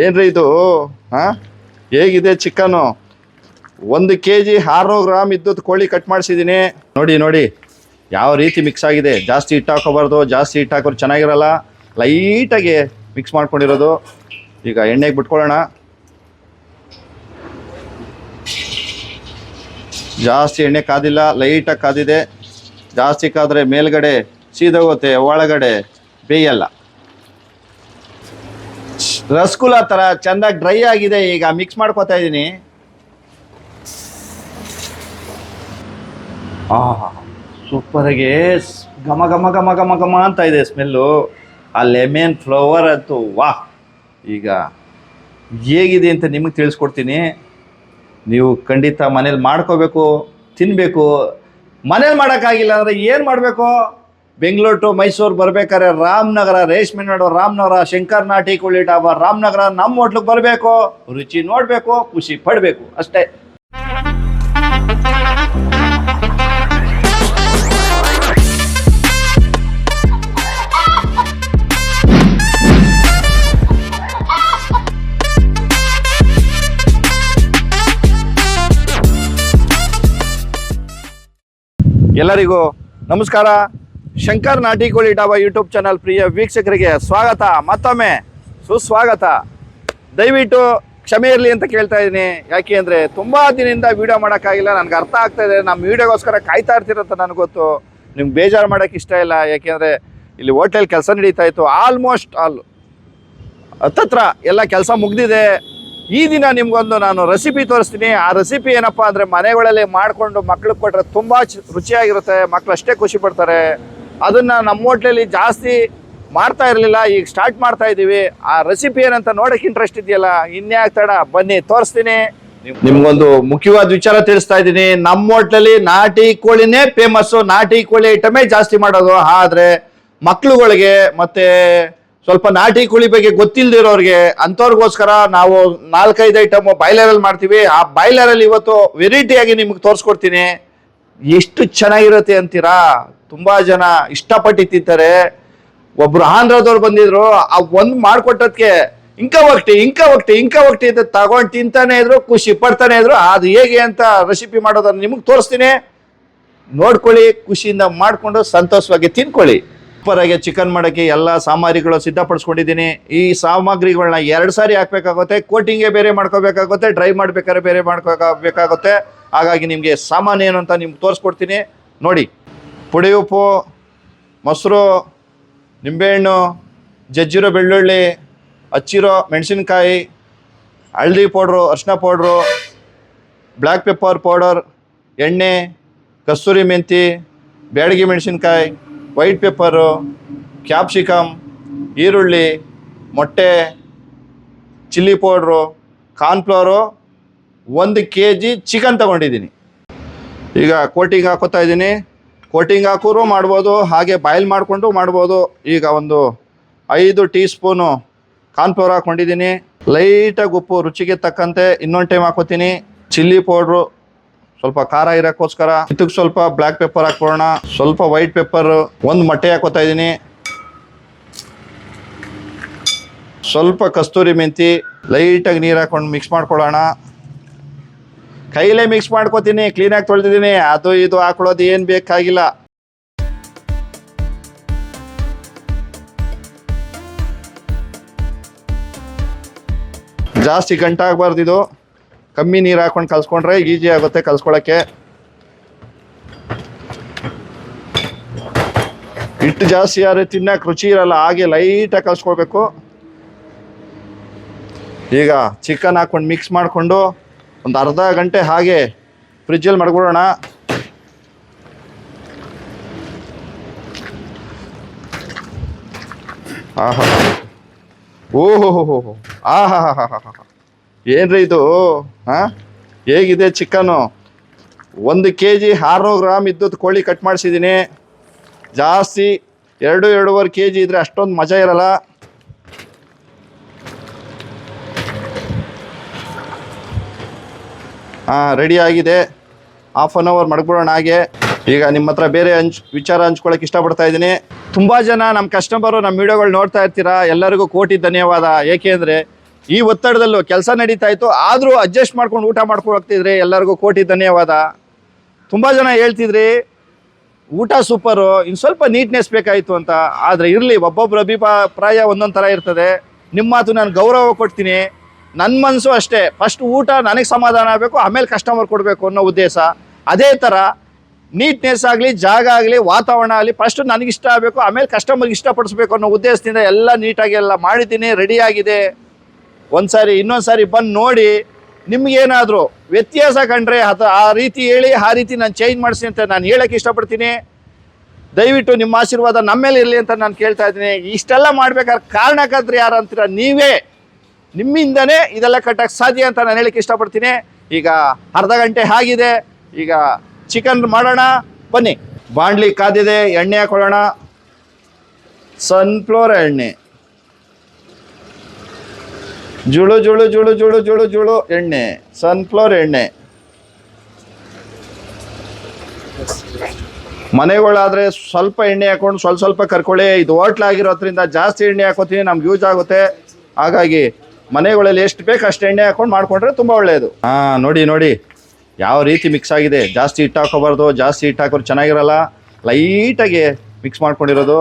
ಏನ್ರಿ ಇದು? ಹಾ? ಹೇಗಿದೆ ಚಿಕನು ಒಂದು ಕೆ ಜಿ ಆರ್ನೂರು ಗ್ರಾಮ್ ಇದ್ದದ್ದು ಕೋಳಿ ಕಟ್ ಮಾಡಿಸಿದ್ದೀನಿ ನೋಡಿ ನೋಡಿ. ಯಾವ ರೀತಿ ಮಿಕ್ಸ್ ಆಗಿದೆ? ಜಾಸ್ತಿ ಹಿಟ್ಟು ಹಾಕೋಬಾರ್ದು, ಜಾಸ್ತಿ ಹಿಟ್ಟು ಹಾಕೋರು ಚೆನ್ನಾಗಿರಲ್ಲ. ಲೈಟಾಗಿ ಮಿಕ್ಸ್ ಮಾಡ್ಕೊಂಡಿರೋದು. ಈಗ ಎಣ್ಣೆಗೆ ಬಿಟ್ಕೊಳ್ಳೋಣ. ಜಾಸ್ತಿ ಎಣ್ಣೆ ಕಾದಿಲ್ಲ, ಲೈಟಾಗಿ ಕಾದಿದೆ. ಜಾಸ್ತಿ ಕಾದರೆ ಮೇಲ್ಗಡೆ, ಸೀದೋಗುತ್ತೆ, ಒಳಗಡೆ, ಬೇಯಲ್ಲ. ರಸಗುಲ್ಲ ಥರ ಚೆಂದಾಗಿ ಡ್ರೈ ಆಗಿದೆ, ಈಗ ಮಿಕ್ಸ್ ಮಾಡ್ಕೊತಾ ಇದ್ದೀನಿ ಸೂಪರಾಗಿ ಘಮ ಘಮ ಘಮ ಘಮ ಘಮ ಅಂತ ಇದೆ ಸ್ಮೆಲ್ಲು ಆ ಲೆಮನ್ ಫ್ಲವರ್ ಅಂತೂ ವಾಹ್ ಈಗ ಹೇಗಿದೆ ಅಂತ ನಿಮಗೆ ತಿಳಿಸ್ಕೊಡ್ತೀನಿ. ನೀವು ಖಂಡಿತ ಮನೇಲಿ ಮಾಡ್ಕೋಬೇಕು ತಿನ್ನಬೇಕು ಮನೇಲಿ ಮಾಡೋಕ್ಕಾಗಿಲ್ಲ ಅಂದರೆ ಏನು ಮಾಡಬೇಕು? ಬೆಂಗಳೂರು ಟು ಮೈಸೂರು ಬರ್ಬೇಕಾದ್ರೆ ರಾಮನಗರ, ರೇಷ್ಮೆ ನಾಡು, ರಾಮನಗರ, ಶಂಕರ್ ನಾಟಿ ಕೋಳಿ ರಾಮನಗರ ನಮ್ಮ ಹೋಟ್ಲಿಗೆ ಬರಬೇಕು. ರುಚಿ ನೋಡಬೇಕು, ಖುಷಿ ಪಡಬೇಕು, ಅಷ್ಟೇ. ಎಲ್ಲರಿಗೂ ನಮಸ್ಕಾರ. ಶಂಕರ್ ನಾಟಿ ಕೋಳಿ ಡಾಬಾ ಯೂಟ್ಯೂಬ್ ಚಾನಲ್ ಪ್ರಿಯ ವೀಕ್ಷಕರಿಗೆ ಸ್ವಾಗತ. ಮತ್ತೊಮ್ಮೆ ಸುಸ್ವಾಗತ. ದಯವಿಟ್ಟು ಕ್ಷಮೆ ಇರಲಿ ಅಂತ ಕೇಳ್ತಾ ಇದ್ದೀನಿ ಯಾಕೆ ಅಂದರೆ ತುಂಬ ದಿನದಿಂದ ವೀಡಿಯೋ ಮಾಡೋಕ್ಕಾಗಿಲ್ಲ. ನನಗೆ ಅರ್ಥ ಆಗ್ತಾ ಇದೆ. ನಮ್ಮ ವೀಡಿಯೋಗೋಸ್ಕರ ಕಾಯ್ತಾ ಇರ್ತೀರಂತ ನನಗೆ ಗೊತ್ತು. ನಿಮ್ಗೆ ಬೇಜಾರು ಮಾಡೋಕ್ಕೆ ಇಷ್ಟ ಇಲ್ಲ. ಯಾಕೆಂದರೆ ಇಲ್ಲಿ ಹೋಟೆಲ್ ಕೆಲಸ ನಡೀತಾ ಇತ್ತು. ಆಲ್ಮೋಸ್ಟ್ ಆಲ್ ಹತ್ತತ್ರ ಎಲ್ಲ ಕೆಲಸ ಮುಗ್ದಿದೆ. ಈ ದಿನ ನಿಮಗೊಂದು ನಾನು ರೆಸಿಪಿ ತೋರಿಸ್ತೀನಿ. ಆ ರೆಸಿಪಿ ಏನಪ್ಪ ಅಂದರೆ ಮನೆಗಳಲ್ಲಿ ಮಾಡಿಕೊಂಡು ಮಕ್ಳಿಗೆ ಕೊಟ್ಟರೆ ತುಂಬ ರುಚಿಯಾಗಿರುತ್ತೆ. ಮಕ್ಕಳು ಅಷ್ಟೇ ಖುಷಿ ಪಡ್ತಾರೆ. ಅದನ್ನು ನಮ್ಮ ಹೋಟ್ಲಲ್ಲಿ ಜಾಸ್ತಿ ಮಾಡ್ತಾ ಇರಲಿಲ್ಲ. ಈಗ ಸ್ಟಾರ್ಟ್ ಮಾಡ್ತಾ ಇದ್ದೀವಿ ಆ ರೆಸಿಪಿ ಏನಂತ ನೋಡೋಕೆ ಇಂಟ್ರೆಸ್ಟ್ ಇದೆಯಲ್ಲ ಇನ್ಯಾಕೆ ತಡ ಬನ್ನಿ, ತೋರಿಸ್ತೀನಿ. ನಿಮ್ಗೊಂದು ಮುಖ್ಯವಾದ ವಿಚಾರ ತಿಳಿಸ್ತಾ ಇದ್ದೀನಿ. ನಮ್ಮ ಹೋಟ್ಲಲ್ಲಿ ನಾಟಿ ಕೋಳಿನೇ ಫೇಮಸ್ಸು ನಾಟಿ ಕೋಳಿ ಐಟಮೇ ಜಾಸ್ತಿ ಮಾಡೋದು. ಆದರೆ ಮಕ್ಳುಗಳಿಗೆ ಮತ್ತೆ ಸ್ವಲ್ಪ ನಾಟಿ ಕೋಳಿ ಬಗ್ಗೆ ಗೊತ್ತಿಲ್ದಿರೋರಿಗೆ ಅಂಥವ್ರಿಗೋಸ್ಕರ ನಾವು ನಾಲ್ಕೈದು ಐಟಮ್ ಬಾಯ್ಲರಲ್ಲಿ ಮಾಡ್ತೀವಿ. ಆ ಬಾಯ್ಲರಲ್ಲಿ ಇವತ್ತು ವೆರೈಟಿಯಾಗಿ ನಿಮ್ಗೆ ತೋರಿಸ್ಕೊಡ್ತೀನಿ. ಎಷ್ಟು ಚೆನ್ನಾಗಿರುತ್ತೆ ಅಂತೀರಾ? ತುಂಬಾ ಜನ ಇಷ್ಟಪಟ್ಟು ತಿಂತಾರೆ ಒಬ್ರು ಆಂಧ್ರದವ್ರು ಬಂದಿದ್ರು, ಆ ಒಂದ್ ಮಾಡ್ಕೊಟ್ಟದ್ಕೆ ಇಂಕ ಒಕ್ಟಿ ಇಂಕ ಒಕ್ಟಿ ಇಂಕ ಒಕ್ಟಿ ಅಂತ ತಗೊಂಡ್ ತಿಂತಾನೆ ಇದ್ರು, ಖುಷಿ ಪಡ್ತಾನೆ ಇದ್ರು. ಅದು ಹೇಗೆ ಅಂತ ರೆಸಿಪಿ ಮಾಡೋದನ್ನ ನಿಮಗೆ ತೋರಿಸ್ತೀನಿ. ನೋಡ್ಕೊಳ್ಳಿ, ಖುಷಿಯಿಂದ ಮಾಡಿಕೊಂಡು ಸಂತೋಷವಾಗಿ ತಿನ್ಕೊಳ್ಳಿ. ಸೂಪರಾಗಿ ಚಿಕನ್ ಮಾಡೋಕ್ಕೆ ಎಲ್ಲ ಸಾಮಗ್ರಿಗಳು ಸಿದ್ಧಪಡಿಸ್ಕೊಂಡಿದ್ದೀನಿ. ಈ ಸಾಮಗ್ರಿಗಳನ್ನ ಎರಡು ಸಾರಿ ಹಾಕ್ಬೇಕಾಗುತ್ತೆ. ಕೋಟಿಂಗೇ ಬೇರೆ ಮಾಡ್ಕೋಬೇಕಾಗುತ್ತೆ ಡ್ರೈ ಮಾಡ್ಬೇಕಾದ್ರೆ ಬೇರೆ ಮಾಡ್ಕೋಬೇಕಾಗುತ್ತೆ. ಹಾಗಾಗಿ ನಿಮಗೆ ಸಾಮಾನ್ಯ ಏನು ಅಂತ ನಿಮ್ಗೆ ತೋರಿಸ್ಕೊಡ್ತೀನಿ. ನೋಡಿ ಪುಡಿ ಉಪ್ಪು ಮೊಸರು, ನಿಂಬೆಹಣ್ಣು, ಜಜ್ಜಿರೋ ಬೆಳ್ಳುಳ್ಳಿ, ಹಚ್ಚಿರೋ ಮೆಣಸಿನ್ಕಾಯಿ, ಹಳದಿ ಪೌಡ್ರು, ಅರಿಶಿನ ಪೌಡ್ರು, ಬ್ಲ್ಯಾಕ್ ಪೆಪ್ಪರ್ ಪೌಡರ್, ಎಣ್ಣೆ, ಕಸ್ತೂರಿ ಮೆಂತಿ, ಬ್ಯಾಡಗಿ ಮೆಣಸಿನ್ಕಾಯಿ, ವೈಟ್ ಪೆಪ್ಪರು ಕ್ಯಾಪ್ಸಿಕಮ್ ಈರುಳ್ಳಿ, ಮೊಟ್ಟೆ, ಚಿಲ್ಲಿ ಪೌಡ್ರು ಕಾರ್ನ್ಫ್ಲವರು ಒಂದು ಕೆ ಜಿ ಚಿಕನ್ ತಗೊಂಡಿದ್ದೀನಿ. ಈಗ ಕೋಟಿಂಗ್ ಹಾಕೋತಾ ಇದ್ದೀನಿ. ಕೋಟಿಂಗ್ ಹಾಕೋರು ಮಾಡ್ಬೋದು, ಹಾಗೆ ಬಾಯ್ಲ್ ಮಾಡಿಕೊಂಡು ಮಾಡ್ಬೋದು. ಈಗ ಒಂದು ಐದು ಟೀ ಸ್ಪೂನು ಕಾರ್ನ್ಫ್ಲವರ್ ಹಾಕ್ಕೊಂಡಿದ್ದೀನಿ ಲೈಟಾಗಿ ಉಪ್ಪು ರುಚಿಗೆ ತಕ್ಕಂತೆ ಇನ್ನೊಂದು ಟೈಮ್ ಹಾಕೋತೀನಿ. ಚಿಲ್ಲಿ ಪೌಡ್ರು ಸ್ವಲ್ಪ ಖಾರ ಇರೋಕ್ಕೋಸ್ಕರ. ಇದಕ್ಕೆ ಸ್ವಲ್ಪ ಬ್ಲ್ಯಾಕ್ ಪೆಪ್ಪರ್ ಹಾಕ್ಕೊಳ್ಳೋಣ. ಸ್ವಲ್ಪ ವೈಟ್ ಪೆಪ್ಪರ್ ಒಂದು ಮೊಟ್ಟೆ ಹಾಕೋತಾ ಇದ್ದೀನಿ. ಸ್ವಲ್ಪ ಕಸ್ತೂರಿ ಮೆಂತಿ ಲೈಟಾಗಿ ನೀರು ಹಾಕೊಂಡು ಮಿಕ್ಸ್ ಮಾಡ್ಕೊಳ್ಳೋಣ. ಕೈಲೇ ಮಿಕ್ಸ್ ಮಾಡ್ಕೋತೀನಿ ಕ್ಲೀನಾಗಿ ತೊಳೆದಿದ್ದೀನಿ. ಅದು ಇದು ಹಾಕೊಳ್ಳೋದು ಏನು ಬೇಕಾಗಿಲ್ಲ. ಜಾಸ್ತಿ ಗಂಟಾಗಬಾರ್ದು ಇದು. ಕಮ್ಮಿ ನೀರು ಹಾಕೊಂಡು ಕಲ್ಸ್ಕೊಂಡ್ರೆ ಈಜಿ ಆಗುತ್ತೆ ಕಲ್ಸ್ಕೊಳ್ಳೋಕ್ಕೆ ಹಿಟ್ಟು ಜಾಸ್ತಿ ಆದರೆ ತಿನ್ನಕ್ಕೆ ರುಚಿ ಇರಲ್ಲ, ಹಾಗೆ ಲೈಟಾಗಿ ಕಲ್ಸ್ಕೊಳ್ಬೇಕು. ಈಗ ಚಿಕನ್ ಹಾಕೊಂಡು ಮಿಕ್ಸ್ ಮಾಡಿಕೊಂಡು ಒಂದು ಅರ್ಧ ಗಂಟೆ ಹಾಗೆ ಫ್ರಿಜ್ಜಲ್ಲಿ ಮಡ್ಕೊಳ್ಳೋಣ. ಆಹಾ. ಓಹೋ ಹೋ ಹೋ ಆಹಾ ಹಾ ಹಾ ಹಾ ಏನ್ರಿ ಇದು? ಹಾಂ ಹೇಗಿದೆ ಚಿಕನು ಒಂದು ಕೆ ಜಿ ಆರುನೂರು ಗ್ರಾಮ್ ಇದ್ದದ್ದು ಕೋಳಿ ಕಟ್ ಮಾಡಿಸಿದ್ದೀನಿ. ಜಾಸ್ತಿ ಎರಡು ಎರಡೂವರೆ ಕೆ ಜಿ ಇದ್ರೆ ಅಷ್ಟೊಂದು ಮಜಾ ಇರಲ್ಲ. ಹಾಂ ರೆಡಿ ಆಗಿದೆ. ಹಾಫ್ ಆನ್ ಅವರ್ ಮಡ್ಕೊಡೋಣ ಹಾಗೆ. ಈಗ ನಿಮ್ಮ ಹತ್ರ ಬೇರೆ ಹಂಚ್ ವಿಚಾರ ಹಂಚ್ಕೊಳಕ್ಕೆ ಇಷ್ಟಪಡ್ತಾ ಇದ್ದೀನಿ. ತುಂಬ ಜನ ನಮ್ಮ ಕಸ್ಟಮರು ನಮ್ಮ ವಿಡಿಯೋಗಳು ನೋಡ್ತಾ ಇರ್ತೀರಾ? ಎಲ್ಲರಿಗೂ ಕೋಟಿ ಧನ್ಯವಾದ. ಏಕೆಂದರೆ ಈ ಒತ್ತಡದಲ್ಲೂ ಕೆಲಸ ನಡೀತಾ ಇತ್ತು. ಆದರೂ ಅಡ್ಜಸ್ಟ್ ಮಾಡ್ಕೊಂಡು ಊಟ ಮಾಡ್ಕೊಂಡು ಹೋಗ್ತಿದ್ರಿ. ಎಲ್ಲರಿಗೂ ಕೋಟಿ ಧನ್ಯವಾದ. ತುಂಬ ಜನ ಹೇಳ್ತಿದ್ರಿ, ಊಟ ಸೂಪರು ಇನ್ನು ಸ್ವಲ್ಪ ನೀಟ್ನೆಸ್ ಬೇಕಾಯಿತು ಅಂತ. ಆದರೆ ಇರಲಿ ಒಬ್ಬೊಬ್ಬರು ಅಭಿಪ್ರಾಯ ಒಂದೊಂದು ಥರ ಇರ್ತದೆ. ನಿಮ್ಮ ಮಾತು ನಾನು ಗೌರವ ಕೊಡ್ತೀನಿ. ನನ್ನ ಮನಸ್ಸು ಅಷ್ಟೇ. ಫಸ್ಟ್ ಊಟ ನನಗೆ ಸಮಾಧಾನ ಆಗಬೇಕು, ಆಮೇಲೆ ಕಸ್ಟಮರ್ ಕೊಡಬೇಕು ಅನ್ನೋ ಉದ್ದೇಶ. ಅದೇ ಥರ ನೀಟ್ನೆಸ್ ಆಗಲಿ, ಜಾಗ ಆಗಲಿ, ವಾತಾವರಣ ಆಗಲಿ ಫಸ್ಟ್ ನನಗಿಷ್ಟ ಆಗಬೇಕು, ಆಮೇಲೆ ಕಸ್ಟಮರ್ಗೆ ಇಷ್ಟಪಡಿಸ್ಬೇಕು ಅನ್ನೋ ಉದ್ದೇಶದಿಂದ ಎಲ್ಲ ನೀಟಾಗಿ ಎಲ್ಲ ಮಾಡಿದ್ದೀನಿ ರೆಡಿಯಾಗಿದೆ ಒಂದು ಸಾರಿ ಇನ್ನೊಂದು ಸಾರಿ ಬಂದು ನೋಡಿ ನಿಮಗೇನಾದರೂ ವ್ಯತ್ಯಾಸ ಕಂಡ್ರೆ ಅದು ಆ ರೀತಿ ಹೇಳಿ, ಆ ರೀತಿ ನಾನು ಚೇಂಜ್ ಮಾಡಿಸಿ ಅಂತ ನಾನು ಹೇಳೋಕ್ಕೆ ಇಷ್ಟಪಡ್ತೀನಿ. ದಯವಿಟ್ಟು ನಿಮ್ಮ ಆಶೀರ್ವಾದ ನಮ್ಮ ಮೇಲೆ ಇರಲಿ ಅಂತ ನಾನು ಕೇಳ್ತಾ ಇದ್ದೀನಿ. ಇಷ್ಟೆಲ್ಲ ಮಾಡ್ಬೇಕಾದ್ರೆ ಕಾರಣಕ್ಕಾದ್ರೆ ಯಾರು ಅಂತೀರ ನೀವೇ. ನಿಮ್ಮಿಂದನೇ ಇದೆಲ್ಲ ಕಟ್ಟಕ್ಕೆ ಸಾಧ್ಯ ಅಂತ ನಾನು ಹೇಳಕ್ಕೆ ಇಷ್ಟಪಡ್ತೀನಿ. ಈಗ ಅರ್ಧ ಗಂಟೆ ಆಗಿದೆ. ಈಗ ಚಿಕನ್ ಮಾಡೋಣ. ಬನ್ನಿ. ಬಾಂಡ್ಲಿ ಕಾದಿದೆ. ಎಣ್ಣೆ ಹಾಕೊಳ್ಳೋಣ. ಸನ್ಫ್ಲವರ್ ಎಣ್ಣೆ. ಜುಳು ಜುಳು ಜುಳು ಜುಳು ಜುಳು ಜುಳು ಎಣ್ಣೆ. ಸನ್ಫ್ಲವರ್ ಎಣ್ಣೆ. ಮನೆಗಳಾದರೆ ಸ್ವಲ್ಪ ಎಣ್ಣೆ ಹಾಕೊಂಡು ಸ್ವಲ್ಪ ಸ್ವಲ್ಪ ಕರ್ಕೊಳ್ಳಿ. ಇದು ಹೋಟ್ಲ್ ಆಗಿರೋದ್ರಿಂದ ಜಾಸ್ತಿ ಎಣ್ಣೆ ಹಾಕೋತೀನಿ. ನಮ್ಗೆ ಯೂಸ್ ಆಗುತ್ತೆ. ಹಾಗಾಗಿ ಮನೆಗಳಲ್ಲಿ ಎಷ್ಟು ಬೇಕು ಅಷ್ಟು ಎಣ್ಣೆ ಹಾಕೊಂಡು ಮಾಡ್ಕೊಂಡ್ರೆ ತುಂಬ ಒಳ್ಳೆಯದು ಹಾಂ ನೋಡಿ ನೋಡಿ. ಯಾವ ರೀತಿ ಮಿಕ್ಸ್ ಆಗಿದೆ. ಜಾಸ್ತಿ ಹಿಟ್ಟು ಹಾಕೋಬಾರ್ದು. ಜಾಸ್ತಿ ಹಿಟ್ಟು ಹಾಕೋರು ಚೆನ್ನಾಗಿರಲ್ಲ. ಲೈಟಾಗಿ ಮಿಕ್ಸ್ ಮಾಡ್ಕೊಂಡಿರೋದು.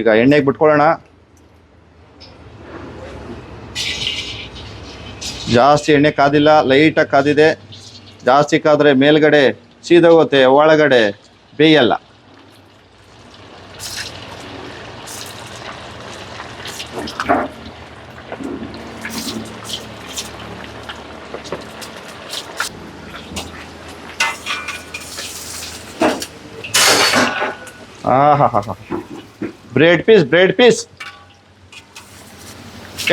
ಈಗ ಎಣ್ಣೆಗೆ ಬಿಟ್ಕೊಳ್ಳೋಣ. ಜಾಸ್ತಿ ಎಣ್ಣೆ ಕಾದಿಲ್ಲ. ಲೈಟಾಗಿ ಕಾದಿದೆ. ಜಾಸ್ತಿ ಕಾದ್ರೆ ಮೇಲ್ಗಡೆ, ಸೀದೋಗುತ್ತೆ, ಒಳಗಡೆ ಬೇಯಲ್ಲ. ಹಾ ಹಾ ಹಾ ಬ್ರೆಡ್ ಪೀಸ್ ಬ್ರೆಡ್ ಪೀಸ್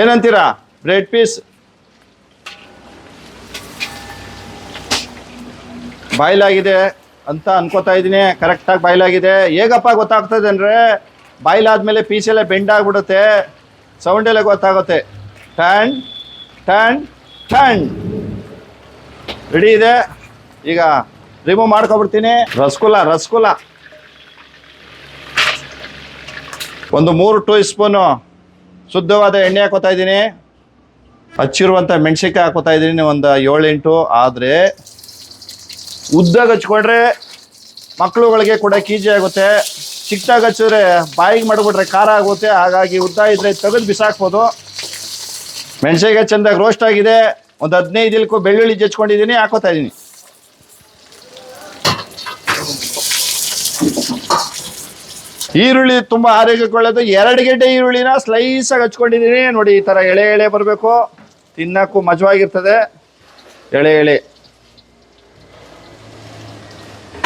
ಏನಂತೀರಾ? ಬ್ರೆಡ್ ಪೀಸ್ ಬಾಯ್ಲಾಗಿದೆ ಅಂತ ಅನ್ಕೋತಾ ಇದ್ದೀನಿ. ಕರೆಕ್ಟಾಗಿ ಬಾಯ್ಲಾಗಿದೆ. ಹೇಗಪ್ಪ ಗೊತ್ತಾಗ್ತದೆ ಅಂದರೆ, ಬಾಯ್ಲಾದ್ಮೇಲೆ ಪೀಸ್ ಎಲ್ಲ ಬೆಂಡ್ ಆಗಿಬಿಡುತ್ತೆ. ಎಲ್ಲ ಗೊತ್ತಾಗುತ್ತೆ. ಟನ್ ಟನ್ ಟನ್ ರೆಡಿ ಇದೆ? ಈಗ ರಿಮೂವ್ ಮಾಡ್ಕೊಬಿಡ್ತೀನಿ. ರಸಗುಲ್ಲ ರಸಗುಲ್ಲ. ಒಂದು ಮೂರು ಟೂ ಸ್ಪೂನು ಶುದ್ಧವಾದ ಎಣ್ಣೆ ಹಾಕೋತಾ ಇದ್ದೀನಿ. ಹಚ್ಚಿರುವಂಥ ಮೆಣಸಿನ್ಕಾಯಿ ಹಾಕೋತಾ ಇದ್ದೀನಿ ಒಂದು ಏಳೆಂಟು, ಆದರೆ ಉದ್ದಾಗ ಹಚ್ಕೊಂಡ್ರೆ ಮಕ್ಕಳುಗಳಿಗೆ ಕೂಡ ಕೀಜಿ ಆಗುತ್ತೆ. ಚಿಕ್ಕದಾಗಿ ಹಚ್ಚಿದ್ರೆ ಬಾಯಿಗೆ ಮಾಡಿಬಿಟ್ರೆ ಖಾರ ಆಗುತ್ತೆ. ಹಾಗಾಗಿ ಉದ್ದ ಇದ್ರೆ ತೆಗೆದು ಬಿಸಾಕ್ಬೋದು. ಮೆಣಸಿನ್ಕಾಯಿ ಚೆಂದಾಗಿ ರೋಸ್ಟ್ ಆಗಿದೆ. ಒಂದು ಹದಿನೈದು ಇಲ್ಕು ಬೆಳ್ಳುಳ್ಳಿ ಜಚ್ಕೊಂಡಿದ್ದೀನಿ ಹಾಕೋತಾ ಇದ್ದೀನಿ. ಈರುಳ್ಳಿ ತುಂಬಾ ಆರೋಗ್ಯಕ್ಕೆ ಒಳ್ಳೇದು. ಎರಡು ಗೆಡ್ಡೆ ಈರುಳ್ಳಿನ ಸ್ಲೈಸ್ ಆಗಿ ಹಚ್ಕೊಂಡಿದ್ದೀನಿ. ನೋಡಿ, ಈ ತರ ಎಳೆ ಎಳೆ ಬರಬೇಕು. ತಿನ್ನಕ್ಕೂ ಮಜವಾಗಿರ್ತದೆ. ಎಳೆ ಎಳೆ.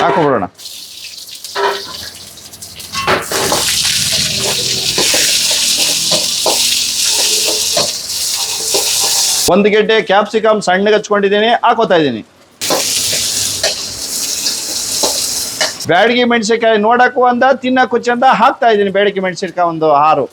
ಹಾಕೊಬಿಡೋಣ ಒಂದು ಗೆಡ್ಡೆ ಕ್ಯಾಪ್ಸಿಕಮ್ ಸಣ್ಣಗೆ ಹಚ್ಕೊಂಡಿದ್ದೀನಿ. ಹಾಕೋತಾ ಇದ್ದೀನಿ. ಬ್ಯಾಡಗಿ ಮೆಣಸಿನಕಾಯಿ ನೋಡಕ್ಕೂ ಅಂದ ತಿನ್ನಕ್ಕೂ ಚಂದ. ಹಾಕ್ತಾ ಇದ್ದೀನಿ ಬ್ಯಾಡಗಿ ಮೆಣಸಿನಕಾಯಿ ಒಂದು ಆರು.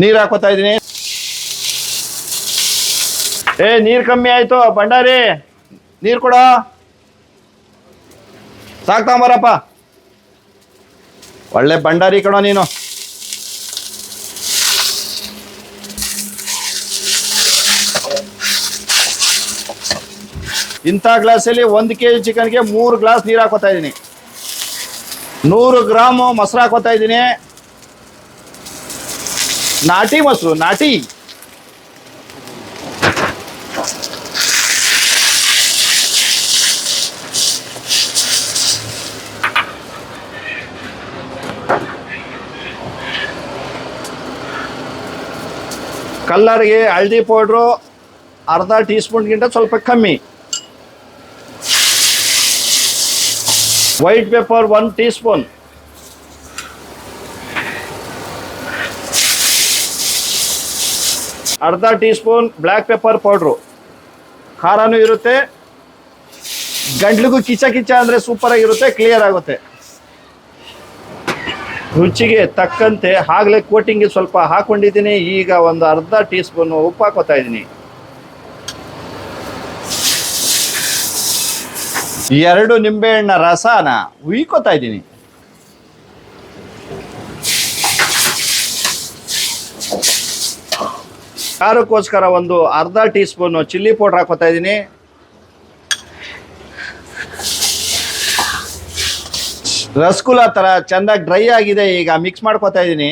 ನೀರು ಹಾಕೋತಾ ಇದ್ದೀನಿ. ಏ, ನೀರು ಕಮ್ಮಿ ಆಯಿತು, ಭಂಡಾರಿ. ನೀರು ಕೊಡ. ಸಾಕ್ತಾಂಬರಪ್ಪ ಒಳ್ಳೆ ಭಂಡಾರಿ ಕಣೋ ನೀನು. ಇಂಥ ಗ್ಲಾಸಲ್ಲಿ ಒಂದು ಕೆ ಜಿ ಚಿಕನ್ಗೆ ಮೂರು ಗ್ಲಾಸ್ ನೀರು ಹಾಕೋತಾ ಇದ್ದೀನಿ. ನೂರು ಗ್ರಾಮು ಮೊಸರು ಹಾಕೋತಾ ಇದ್ದೀನಿ. ನಾಟಿ ಮೊಸರು, ನಾಟಿ. ಕಲ್ಲರ್ಗೆ ಹಳದಿ ಪೌಡ್ರು ಅರ್ಧ ಟೀ ಸ್ಪೂನ್ಗಿಂತ ಸ್ವಲ್ಪ ಕಮ್ಮಿ. White paper one tea spoon ಅರ್ಧ tea spoon black pepper powder ಖಾರನೂ ಇರುತ್ತೆ. ಗಂಟ್ಲಿಗೂ ಕಿಚ ಕಿಚ ಅಂದರೆ ಸೂಪರ್ ಆಗಿರುತ್ತೆ ಕ್ಲಿಯರ್ ಆಗುತ್ತೆ. ರುಚಿಗೆ ತಕ್ಕಂತೆ ಆಗಲೇ ಕೋಟಿಂಗ್ಗೆ ಸ್ವಲ್ಪ ಹಾಕೊಂಡಿದ್ದೀನಿ. ಈಗ ಒಂದು ಅರ್ಧ ಟೀ ಸ್ಪೂನ್ ಉಪ್ಪು ಹಾಕೋತಾ ಇದ್ದೀನಿ. ಎರಡು ನಿಂಬೆಹಣ್ಣ ರಸನ ಉಯ್ಕೋತಾ ಇದ್ದೀನಿ. ಖಾರಕ್ಕೋಸ್ಕರ ಒಂದು ಅರ್ಧ ಟೀ ಸ್ಪೂನು ಚಿಲ್ಲಿ ಪೌಡರ್ ಹಾಕೋತಾ ಇದ್ದೀನಿ. ರಸಗುಲ್ಲ ತರ ಚೆಂದಾಗಿ ಡ್ರೈ ಆಗಿದೆ, ಈಗ ಮಿಕ್ಸ್ ಮಾಡ್ಕೋತಾ ಇದ್ದೀನಿ.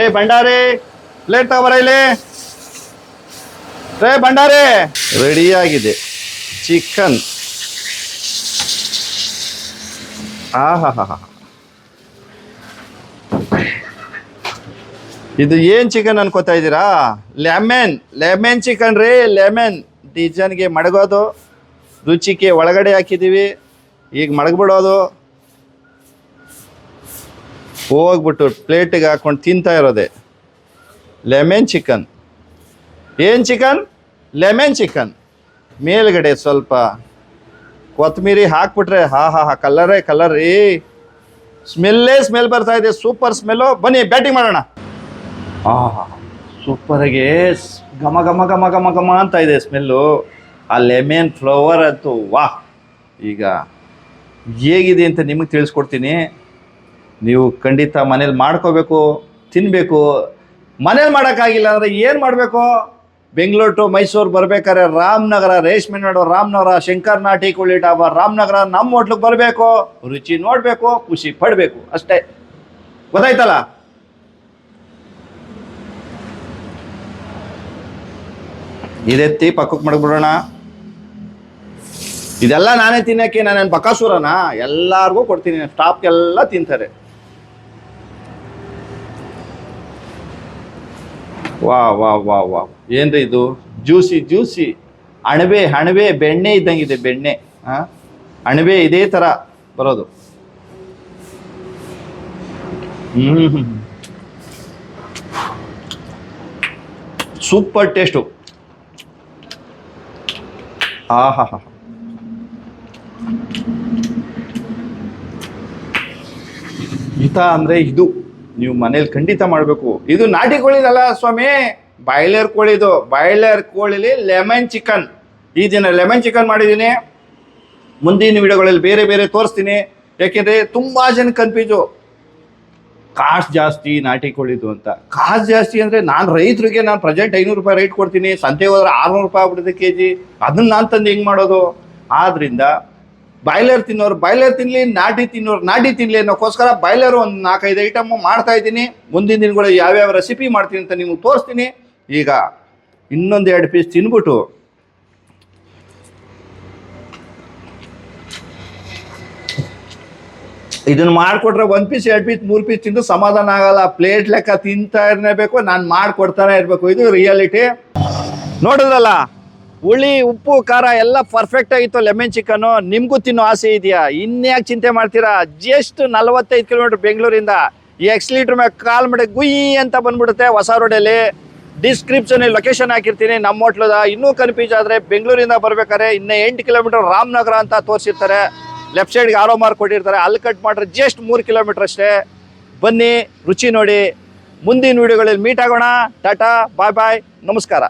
ಏ ಭಂಡಾರಿ ಪ್ಲೇಟ್ ತಗೋಬರ ಇಲ್ಲಿ. ರೇ ಭಂಡಾರಿ. ಆಗಿದೆ. ಚಿಕನ್ ಆಹಾ ಇದು ಏನ್ ಚಿಕನ್ ಅನ್ಕೋತಾ ಇದ್ದೀರಾ? ಲೆಮನ್ ಲೆಮನ್ ಚಿಕನ್ ರೀ ಲೆಮನ್ ಡಿಸೈನ್ಗೆ ಮಡಗೋದು, ರುಚಿಗೆ ಒಳಗಡೆ ಹಾಕಿದ್ದೀವಿ. ಈಗ ಮಡಗ್ಬಿಡೋದು. ಹೋಗ್ಬಿಟ್ಟು ಪ್ಲೇಟಿಗೆ ಹಾಕೊಂಡು ತಿಂತಾ ಇರೋದೆ. Lemon chicken. ಏನು ಚಿಕನ್? Lemon chicken. ಮೇಲ್ಗಡೆ ಸ್ವಲ್ಪ ಕೊತ್ತಂಬರಿ ಹಾಕ್ಬಿಟ್ರೆ ಹಾ ಹಾ ಹಾ ಕಲರ್ ಏ ಸ್ಮೆಲ್ಲೇ ಸ್ಮೆಲ್ ಬರ್ತಾ ಇದೆ, ಸೂಪರ್ ಸ್ಮೆಲ್ಲು. ಬನ್ನಿ, ಬ್ಯಾಟಿಂಗ್ ಮಾಡೋಣ. ಹಾ ಹಾ ಸ್- ಘಮ ಘಮ ಘಮ ಘಮ ಘಮ ಅಂತ ಇದೆ ಸ್ಮೆಲ್ಲು. ಆ ಲೆಮೆನ್ ಫ್ಲವರ್ ಅಂತೂ ವಾಹ್. ಈಗ ಹೇಗಿದೆ ಅಂತ ನಿಮಗೆ ತಿಳಿಸ್ಕೊಡ್ತೀನಿ. ನೀವು ಖಂಡಿತ ಮನೇಲಿ ಮಾಡ್ಕೋಬೇಕು ತಿನ್ನಬೇಕು ಮನೇಲಿ ಮಾಡೋಕ್ಕಾಗಿಲ್ಲ ಅಂದರೆ ಏನು ಮಾಡಬೇಕು? ಬೆಂಗಳೂರು ಟು ಮೈಸೂರು ಬರ್ಬೇಕಾದ್ರೆ ರಾಮನಗರ, ರೇಷ್ಮೆ ನಾಡು, ರಾಮನಗರ ಶಂಕರ್ ನಾಟಿ ಕೋಳಿ ಡಾಬಾ, ರಾಮನಗರ, ನಮ್ಮ ಹೋಟ್ಲಿಗೆ ಬರಬೇಕು. ರುಚಿ ನೋಡಬೇಕು, ಖುಷಿ ಪಡಬೇಕು, ಅಷ್ಟೇ. ಗೊತ್ತಾಯ್ತಲ್ಲ? ಇದೆತ್ತಿ ಪಕ್ಕಕ್ಕೆ ಮಡಗ್ಬಿಡೋಣ. ಇದೆಲ್ಲ ನಾನೇ ತಿನ್ನೋಕ್ಕೆ ನಾನೇನು ಬಕಾಸುರನ? ಎಲ್ಲರಿಗೂ ಕೊಡ್ತೀನಿ, ಸ್ಟಾಫ್ಗೆಲ್ಲ ತಿಂತಾರೆ. ವಾ ವಾ ವಾ ವಾ ಏನ್ರಿ ಇದು? Juicy juicy. ಅಣಬೆ ಅಣಬೆ, ಬೆಣ್ಣೆ ಇದ್ದಂಗಿದೆ, ಬೆಣ್ಣೆ. ಹಾಂ ಅಣಬೆ ಇದೇ ಥರ ಬರೋದು. ಹ್ಮ್. Super taste. ಆ ಹಾ ಹಾ ಹಿತ ಅಂದ್ರೆ ಇದು. ನೀವು ಮನೇಲಿ ಖಂಡಿತ ಮಾಡಬೇಕು. ಇದು ನಾಟಿ ಕೋಳಿದಲ್ಲ ಸ್ವಾಮಿ, ಬಾಯ್ಲರ್ ಕೋಳಿದು ಬಾಯ್ಲರ್ ಕೋಳಿಲಿ ಲೆಮನ್ ಚಿಕನ್. ಈ ದಿನ ಲೆಮನ್ ಚಿಕನ್ ಮಾಡಿದ್ದೀನಿ. ಮುಂದಿನ ವಿಡಿಯೋಗಳಲ್ಲಿ ಬೇರೆ ಬೇರೆ ತೋರಿಸ್ತೀನಿ. ಯಾಕೆಂದರೆ ತುಂಬಾ ಜನ ಕನ್ಫ್ಯೂಸು ಕಾಸ್ಟ್ ಜಾಸ್ತಿ ನಾಟಿ ಕೋಳಿದು ಅಂತ. ಕಾಸ್ಟ್ ಜಾಸ್ತಿ ಅಂದ್ರೆ ನಾನು ರೈತರಿಗೆ ನಾನು ಪ್ರೆಸೆಂಟ್ ಐನೂರು ರೂಪಾಯಿ ರೇಟ್ ಕೊಡ್ತೀನಿ. ಸಂತೆ ಹೋದ್ರೆ ಆರುನೂರು ರೂಪಾಯಿ ಆಗ್ಬಿಡುತ್ತೆ ಕೆ ಜಿ ಅದನ್ನ ನಾನು ತಂದು ಹೆಂಗೆ ಮಾಡೋದು? ಆದ್ರಿಂದ ಬಾಯ್ಲರ್ ತಿನ್ನೋರು, ಬಾಯ್ಲರ್ ತಿನ್ನಲಿ ನಾಟಿ ತಿನ್ನೋರು, ನಾಟಿ ತಿನ್ನಲಿ ಅನ್ನೋಕ್ಕೋಸ್ಕರ ಬಾಯ್ಲರ್ ಒಂದು ನಾಲ್ಕೈದು ಐಟಮ್ ಮಾಡ್ತಾ ಇದ್ದೀನಿ. ಮುಂದಿನ ದಿನಗಳು ಯಾವ್ಯಾವ ರೆಸಿಪಿ ಮಾಡ್ತೀನಿ ಅಂತ ನಿಮಗೆ ತೋರಿಸ್ತೀನಿ. ಈಗ ಇನ್ನೊಂದು ಎರಡು ಪೀಸ್ ತಿನ್ಬಿಟ್ಟು. ಇದನ್ನ ಮಾಡಿಕೊಟ್ರೆ ಒಂದು ಪೀಸ್ ಎರಡು ಪೀಸ್ ಮೂರು ಪೀಸ್ ತಿಂದು ಸಮಾಧಾನ ಆಗಲ್ಲ. ಪ್ಲೇಟ್ ಲೆಕ್ಕ ತಿಂತಾ ಇರಬೇಕು ನಾನು ಮಾಡಿಕೊಡ್ತಾನೆ ಇರಬೇಕು. ಇದು ರಿಯಾಲಿಟಿ ನೋಡಿದ್ರಲ್ಲ? ಹುಳಿ, ಉಪ್ಪು, ಖಾರ ಎಲ್ಲ ಪರ್ಫೆಕ್ಟ್ ಆಗಿತ್ತು ಲೆಮನ್ ಚಿಕನ್ ನಿಮಗೂ ತಿನ್ನೋ ಆಸೆ ಇದೆಯಾ? ಇನ್ಯಾಕೆ ಚಿಂತೆ ಮಾಡ್ತೀರಾ? ಜಸ್ಟ್ ನಲವತ್ತೈದು ಕಿಲೋಮೀಟರ್ ಬೆಂಗಳೂರಿಂದ ಈ ಎಕ್ಸ್ ಲೀಟ್ರ್ ಮೇಲೆ ಕಾಲ್ ಮಾಡಿ ಗುಯ್ ಅಂತ ಬಂದ್ಬಿಡುತ್ತೆ ಹೊಸ ರೋಡಲ್ಲಿ ಡಿಸ್ಕ್ರಿಪ್ಷನ್ ಲೊಕೇಶನ್ ಹಾಕಿರ್ತೀನಿ. ನಮ್ಮ ಹೋಟ್ಲದ ಇನ್ನೂ ಕನ್ಫ್ಯೂಸ್ ಆದರೆ ಬೆಂಗಳೂರಿಂದ ಬರ್ಬೇಕಾದ್ರೆ ಇನ್ನೂ ಎಂಟು ಕಿಲೋಮೀಟರ್ ರಾಮನಗರ ಅಂತ ತೋರಿಸಿರ್ತಾರೆ. ಲೆಫ್ಟ್ ಸೈಡ್ಗೆ ಆರೋ ಮಾರ್ಕ್ ಕೊಟ್ಟಿರ್ತಾರೆ. ಅಲ್ಲಿ ಕಟ್ ಮಾಡ್ರೆ ಜಸ್ಟ್ ಮೂರು ಕಿಲೋಮೀಟರ್ ಅಷ್ಟೇ. ಬನ್ನಿ, ರುಚಿ ನೋಡಿ. ಮುಂದಿನ ವಿಡಿಯೋಗಳಲ್ಲಿ ಮೀಟ್ ಆಗೋಣ. ಟಾಟಾ ಬಾಯ್ ಬಾಯ್ ನಮಸ್ಕಾರ.